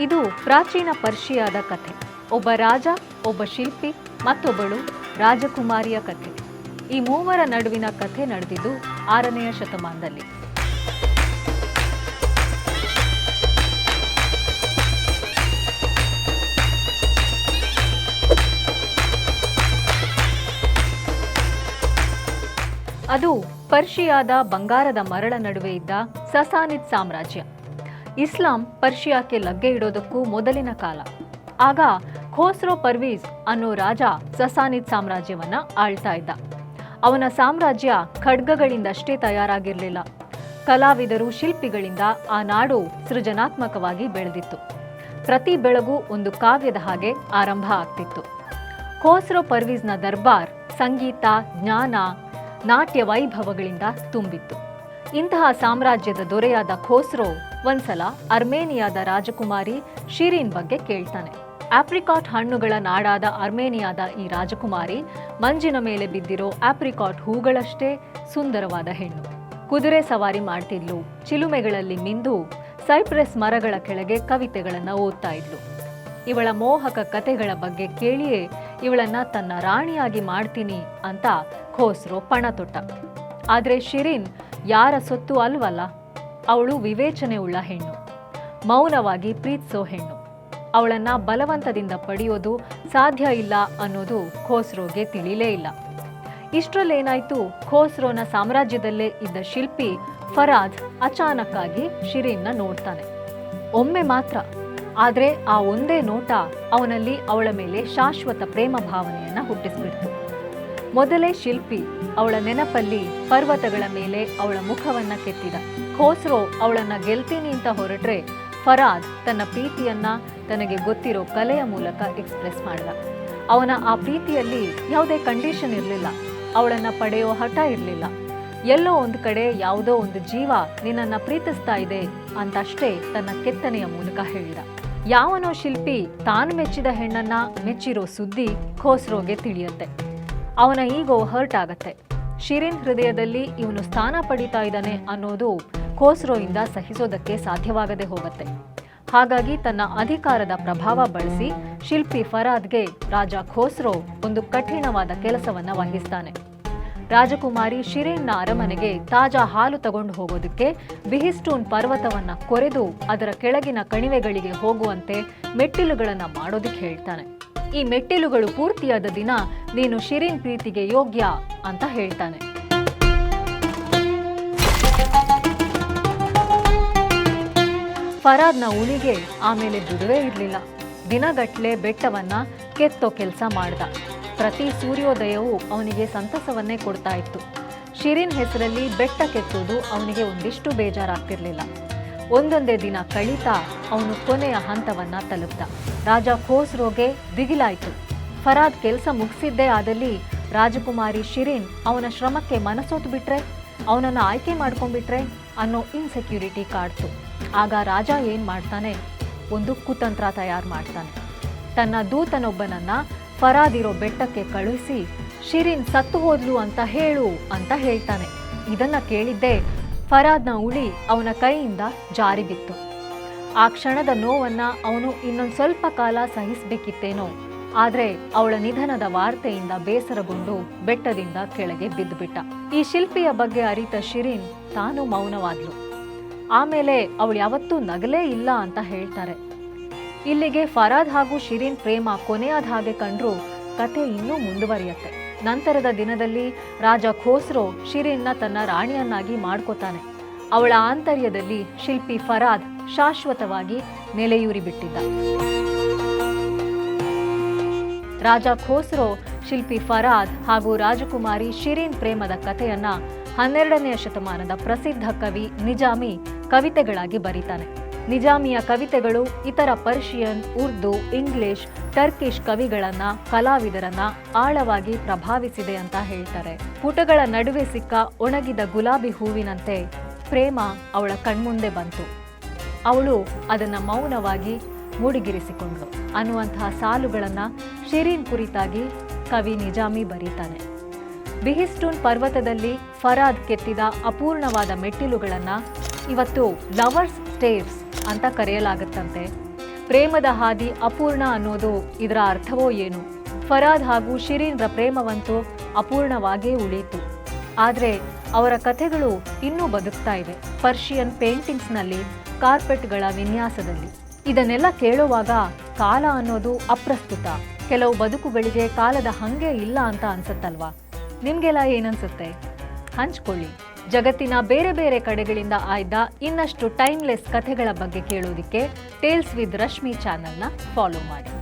ಇದು ಪ್ರಾಚೀನ ಪರ್ಷಿಯಾದ ಕಥೆ. ಒಬ್ಬ ರಾಜ, ಒಬ್ಬ ಶಿಲ್ಪಿ, ಮತ್ತೊಬ್ಬಳು ರಾಜಕುಮಾರಿಯ ಕಥೆ. ಈ ಮೂವರ ನಡುವಿನ ಕಥೆ ನಡೆದಿದ್ದು ಆರನೆಯ ಶತಮಾನದಲ್ಲಿ. ಅದು ಪರ್ಷಿಯಾದ ಬಂಗಾರದ ಮರಳ ನಡುವೆ ಇದ್ದ ಸಸಾನಿದ್ ಸಾಮ್ರಾಜ್ಯ. ಇಸ್ಲಾಂ ಪರ್ಷಿಯಾಕ್ಕೆ ಲಗ್ಗೆ ಇಡೋದಕ್ಕೂ ಮೊದಲಿನ ಕಾಲ. ಆಗ ಖೋಸ್ರೋ ಪರ್ವೀಸ್ ಅನ್ನೋ ರಾಜ ಸಸಾನಿದ್ ಸಾಮ್ರಾಜ್ಯವನ್ನ ಆಳ್ತಾ ಇದ್ದ. ಅವನ ಸಾಮ್ರಾಜ್ಯ ಖಡ್ಗಗಳಿಂದಷ್ಟೇ ತಯಾರಾಗಿರಲಿಲ್ಲ. ಕಲಾವಿದರು ಶಿಲ್ಪಿಗಳಿಂದ ಆ ನಾಡು ಸೃಜನಾತ್ಮಕವಾಗಿ ಬೆಳೆದಿತ್ತು. ಪ್ರತಿ ಬೆಳಗು ಒಂದು ಕಾವ್ಯದ ಹಾಗೆ ಆರಂಭ ಆಗ್ತಿತ್ತು. ಖೋಸ್ರೋ ಪರ್ವೀಸ್ನ ದರ್ಬಾರ್ ಸಂಗೀತ, ಜ್ಞಾನ, ನಾಟ್ಯ ವೈಭವಗಳಿಂದ ತುಂಬಿತ್ತು. ಇಂತಹ ಸಾಮ್ರಾಜ್ಯದ ದೊರೆಯಾದ ಖೋಸ್ರೋ ಒಂದ್ಸಲ ಅರ್ಮೇನಿಯಾದ ರಾಜಕುಮಾರಿ ಶಿರೀನ್ ಬಗ್ಗೆ ಕೇಳ್ತಾನೆ. ಆಪ್ರಿಕಾಟ್ ಹಣ್ಣುಗಳ ನಾಡಾದ ಅರ್ಮೇನಿಯಾದ ಈ ರಾಜಕುಮಾರಿ ಮಂಜಿನ ಮೇಲೆ ಬಿದ್ದಿರೋ ಆಪ್ರಿಕಾಟ್ ಹೂಗಳಷ್ಟೇ ಸುಂದರವಾದ ಹೆಣ್ಣು. ಕುದುರೆ ಸವಾರಿ ಮಾಡ್ತಿದ್ಲು, ಚಿಲುಮೆಗಳಲ್ಲಿ ಮಿಂದು ಸೈಪ್ರೆಸ್ ಮರಗಳ ಕೆಳಗೆ ಕವಿತೆಗಳನ್ನು ಓದ್ತಾ ಇದ್ಲು. ಇವಳ ಮೋಹಕ ಕತೆಗಳ ಬಗ್ಗೆ ಕೇಳಿಯೇ ಇವಳನ್ನ ತನ್ನ ರಾಣಿಯಾಗಿ ಮಾಡ್ತೀನಿ ಅಂತ ಖೋಸ್ರೋ ಪಣ ತೊಟ್ಟ ಆದ್ರೆ ಶಿರೀನ್ ಯಾರ ಸೊತ್ತು ಅಲ್ವಲ್ಲ? ಅವಳು ವಿವೇಚನೆ ಉಳ್ಳ ಹೆಣ್ಣು. ಮೌನವಾಗಿ ಪ್ರೀತಿಸೋ ಹೆಣ್ಣು. ಅವಳನ್ನ ಬಲವಂತದಿಂದ ಪಡೆಯೋದು ಸಾಧ್ಯ ಇಲ್ಲ ಅನ್ನೋದು ಖೋಸ್ರೋಗೆ ತಿಳಿಲೇ ಇಲ್ಲ. ಇಷ್ಟರಲ್ಲೇನಾಯ್ತು ಖೋಸ್ರೋನ ಸಾಮ್ರಾಜ್ಯದಲ್ಲೇ ಇದ್ದ ಶಿಲ್ಪಿ ಫರಾದ್ ಅಚಾನಕ್ಕಾಗಿ ಶಿರೀನ್ನ ನೋಡ್ತಾನೆ. ಒಮ್ಮೆ ಮಾತ್ರ. ಆದ್ರೆ ಆ ಒಂದೇ ನೋಟ ಅವನಲ್ಲಿ ಅವಳ ಮೇಲೆ ಶಾಶ್ವತ ಪ್ರೇಮ ಭಾವನೆಯನ್ನ ಹುಟ್ಟಿಸ್ಬಿಡ್ತು. ಮೊದಲೇ ಶಿಲ್ಪಿ ಅವಳ ನೆನಪಲ್ಲಿ ಪರ್ವತಗಳ ಮೇಲೆ ಅವಳ ಮುಖವನ್ನ ಕೆತ್ತಿದ. ಖೋಸ್ರೋ ಅವಳನ್ನ ಗೆಲ್ತೀನಿ ಅಂತ ಹೊರಟ್ರೆ ಫರಾದ್ ತನ್ನ ಪ್ರೀತಿಯನ್ನ ತನಗೆ ಗೊತ್ತಿರೋ ಕಲೆಯ ಮೂಲಕ ಎಕ್ಸ್ಪ್ರೆಸ್ ಮಾಡಿದ. ಅವನ ಆ ಪ್ರೀತಿಯಲ್ಲಿ ಯಾವುದೇ ಕಂಡೀಷನ್ ಇರಲಿಲ್ಲ. ಅವಳನ್ನ ಪಡೆಯೋ ಹಠ ಇರಲಿಲ್ಲ. ಎಲ್ಲೋ ಒಂದು ಕಡೆ ಯಾವುದೋ ಒಂದು ಜೀವ ನಿನ್ನನ್ನ ಪ್ರೀತಿಸ್ತಾ ಇದೆ ಅಂತಷ್ಟೇ ತನ್ನ ಕೆತ್ತನೆಯ ಮೂಲಕ ಹೇಳಿದ. ಯಾವನೋ ಶಿಲ್ಪಿ ತಾನು ಮೆಚ್ಚಿದ ಹೆಣ್ಣನ್ನ ಮೆಚ್ಚಿರೋ ಸುದ್ದಿ ಖೋಸ್ರೋಗೆ ತಿಳಿಯುತ್ತೆ. ಅವನ ಈಗೋ ಹರ್ಟ್ ಆಗತ್ತೆ. ಶಿರೀನ್ ಹೃದಯದಲ್ಲಿ ಇವನು ಸ್ಥಾನ ಪಡಿತಾ ಇದ್ದಾನೆ ಅನ್ನೋದು ಖೋಸ್ರೋಯಿಂದ ಸಹಿಸೋದಕ್ಕೆ ಸಾಧ್ಯವಾಗದೆ ಹೋಗುತ್ತೆ. ಹಾಗಾಗಿ ತನ್ನ ಅಧಿಕಾರದ ಪ್ರಭಾವ ಬಳಸಿ ಶಿಲ್ಪಿ ಫರಾದ್ಗೆ ರಾಜ ಖೋಸ್ರೋ ಒಂದು ಕಠಿಣವಾದ ಕೆಲಸವನ್ನ ವಹಿಸ್ತಾನೆ. ರಾಜಕುಮಾರಿ ಶಿರೇನ್ನ ಅರಮನೆಗೆ ತಾಜಾ ಹಾಲು ತಗೊಂಡು ಹೋಗೋದಕ್ಕೆ ಬಿಹಿಸ್ಟೂನ್ ಪರ್ವತವನ್ನ ಕೊರೆದು ಅದರ ಕೆಳಗಿನ ಕಣಿವೆಗಳಿಗೆ ಹೋಗುವಂತೆ ಮೆಟ್ಟಿಲುಗಳನ್ನ ಮಾಡೋದಕ್ಕೆ ಹೇಳ್ತಾನೆ. ಈ ಮೆಟ್ಟಿಲುಗಳು ಪೂರ್ತಿಯಾದ ದಿನ ನೀನು ಶಿರಿನ್ ಪ್ರೀತಿಗೆ ಯೋಗ್ಯ ಅಂತ ಹೇಳ್ತಾನೆ. ಫರಾದ್ನ ಉಳಿಗೆ ಆಮೇಲೆ ದುಡುವೆ ಇರಲಿಲ್ಲ. ದಿನಗಟ್ಲೆ ಬೆಟ್ಟವನ್ನ ಕೆತ್ತೋ ಕೆಲಸ ಮಾಡ್ದ. ಪ್ರತಿ ಸೂರ್ಯೋದಯವೂ ಅವನಿಗೆ ಸಂತಸವನ್ನೇ ಕೊಡ್ತಾ ಇತ್ತು. ಶಿರಿನ್ ಹೆಸರಲ್ಲಿ ಬೆಟ್ಟ ಕೆತ್ತೋದು ಅವನಿಗೆ ಒಂದಿಷ್ಟು ಬೇಜಾರಾಗ್ತಿರ್ಲಿಲ್ಲ. ಒಂದೊಂದೇ ದಿನ ಕಳೀತಾ ಅವನು ಕೊನೆಯ ಹಂತವನ್ನ ತಲುಪ್ತ ರಾಜ ಖೋಸ್ರೋಗೆ ದಿಗಿಲಾಯ್ತು. ಫರಾದ್ ಕೆಲಸ ಮುಗಿಸಿದ್ದೇ ಆದಲ್ಲಿ ರಾಜಕುಮಾರಿ ಶಿರೀನ್ ಅವನ ಶ್ರಮಕ್ಕೆ ಮನಸೋತು ಬಿಟ್ರೆ, ಅವನನ್ನ ಆಯ್ಕೆ ಮಾಡ್ಕೊಂಡ್ಬಿಟ್ರೆ ಅನ್ನೋ ಇನ್ಸೆಕ್ಯೂರಿಟಿ ಕಾಡ್ತು. ಆಗ ರಾಜ ಏನ್ ಮಾಡ್ತಾನೆ? ಒಂದು ಕುತಂತ್ರ ತಯಾರು ಮಾಡ್ತಾನೆ. ತನ್ನ ದೂತನೊಬ್ಬನನ್ನ ಫರಾದ್ ಇರೋ ಬೆಟ್ಟಕ್ಕೆ ಕಳುಹಿಸಿ, ಶಿರೀನ್ ಸತ್ತು ಹೋದ್ಲು ಅಂತ ಹೇಳು ಅಂತ ಹೇಳ್ತಾನೆ. ಇದನ್ನ ಕೇಳಿದ್ದೆ ಫರಾದ್ನ ಉಳಿ ಅವನ ಕೈಯಿಂದ ಜಾರಿ ಬಿತ್ತು. ಆ ಕ್ಷಣದ ನೋವನ್ನ ಅವನು ಇನ್ನೊಂದು ಸ್ವಲ್ಪ ಕಾಲ ಸಹಿಸಬೇಕಿತ್ತೇನೋ, ಆದರೆ ಅವಳ ನಿಧನದ ವಾರ್ತೆಯಿಂದ ಬೇಸರಗೊಂಡು ಬೆಟ್ಟದಿಂದ ಕೆಳಗೆ ಬಿದ್ದುಬಿಟ್ಟ. ಈ ಶಿಲ್ಪಿಯ ಬಗ್ಗೆ ಅರಿತ ಶಿರೀನ್ ತಾನು ಮೌನವಾದ್ಲು. ಆಮೇಲೆ ಅವಳು ಯಾವತ್ತೂ ನಗಲೇ ಇಲ್ಲ ಅಂತ ಹೇಳ್ತಾರೆ. ಇಲ್ಲಿಗೆ ಫರಾದ್ ಹಾಗೂ ಶಿರೀನ್ ಪ್ರೇಮ ಕೊನೆಯಾದ ಹಾಗೆ ಕಂಡ್ರೂ ಕತೆ ಇನ್ನೂ ಮುಂದುವರಿಯತ್ತೆ. ನಂತರದ ದಿನದಲ್ಲಿ ರಾಜ ಖೋಸ್ರೋ ಶಿರಿನ್ನ ತನ್ನ ರಾಣಿಯನ್ನಾಗಿ ಮಾಡ್ಕೋತಾನೆ. ಅವಳ ಆಂತರ್ಯದಲ್ಲಿ ಶಿಲ್ಪಿ ಫರಾದ್ ಶಾಶ್ವತವಾಗಿ ನೆಲೆಯೂರಿ ಬಿಟ್ಟಿದ್ದ ರಾಜ ಖೋಸ್ರೋ ಶಿಲ್ಪಿ ಫರಾದ್ ಹಾಗೂ ರಾಜಕುಮಾರಿ ಶಿರೀನ್ ಪ್ರೇಮದ ಕಥೆಯನ್ನ ಹನ್ನೆರಡನೆಯ ಶತಮಾನದ ಪ್ರಸಿದ್ಧ ಕವಿ ನಿಜಾಮಿ ಕವಿತೆಗಳಾಗಿ ಬರೀತಾನೆ. ನಿಜಾಮಿಯ ಕವಿತೆಗಳು, ಇತರ ಪರ್ಷಿಯನ್, ಉರ್ದು, ಇಂಗ್ಲಿಷ್ ಟರ್ಕಿಶ್ ಕವಿಗಳನ್ನ, ಕಲಾವಿದರನ್ನ ಆಳವಾಗಿ ಪ್ರಭಾವಿಸಿದೆ ಅಂತ ಹೇಳ್ತಾರೆ. ಪುಟಗಳ ನಡುವೆ ಸಿಕ್ಕ ಒಣಗಿದ ಗುಲಾಬಿ ಹೂವಿನಂತೆ ಪ್ರೇಮ ಅವಳ ಕಣ್ಮುಂದೆ ಬಂತು. ಅವಳು ಅದನ್ನು ಮೌನವಾಗಿ ಮೂಡಿಗಿರಿಸಿಕೊಂಡ್ಳು. ಅನ್ನುವಂತಹ ಸಾಲುಗಳನ್ನ ಶಿರೀನ್ ಕುರಿತಾಗಿ ಕವಿ ನಿಜಾಮಿ ಬರೀತಾನೆ. ಬಿಹಿಸ್ಟೂನ್ ಪರ್ವತದಲ್ಲಿ ಫರಾದ್ ಕೆತ್ತಿದ ಅಪೂರ್ಣವಾದ ಮೆಟ್ಟಿಲುಗಳನ್ನು ಇವತ್ತು ಲವರ್ಸ್ ಸ್ಟೇರ್ಸ್ ಅಂತ ಕರೆಯಲಾಗುತ್ತಂತೆ. ಪ್ರೇಮದ ಹಾದಿ ಅಪೂರ್ಣ ಅನ್ನೋದು ಇದರ ಅರ್ಥವೋ ಏನು? ಫರಾದ್ ಹಾಗೂ ಶಿರೀನ್ರ ಪ್ರೇಮವಂತೂ ಅಪೂರ್ಣವಾಗೇ ಉಳಿಯಿತು. ಆದರೆ ಅವರ ಕಥೆಗಳು ಇನ್ನೂ ಬದುಕ್ತಾ ಇವೆ. ಪರ್ಷಿಯನ್ ಪೇಂಟಿಂಗ್ಸ್ನಲ್ಲಿ, ಕಾರ್ಪೆಟ್ಗಳ ವಿನ್ಯಾಸದಲ್ಲಿ. ಇದನ್ನೆಲ್ಲ ಕೇಳುವಾಗ ಕಾಲ ಅನ್ನೋದು ಅಪ್ರಸ್ತುತ. ಕೆಲವು ಬದುಕುಗಳಿಗೆ ಕಾಲದ ಹಂಗೆ ಇಲ್ಲ ಅಂತ ಅನ್ಸುತ್ತಲ್ವಾ? ನಿಮ್ಗೆಲ್ಲ ಏನನ್ಸುತ್ತೆ? ಹಂಚ್ಕೊಳ್ಳಿ. ಜಗತ್ತಿನ ಬೇರೆ ಬೇರೆ ಕಡೆಗಳಿಂದ ಆಯ್ದ ಇನ್ನಷ್ಟು ಟೈಮ್ಲೆಸ್ ಕಥೆಗಳ ಬಗ್ಗೆ ಕೇಳೋದಿಕ್ಕೆ ಟೇಲ್ಸ್ ವಿತ್ ರಶ್ಮಿ ಚಾನೆಲ್ನ ಫಾಲೋ ಮಾಡಿ.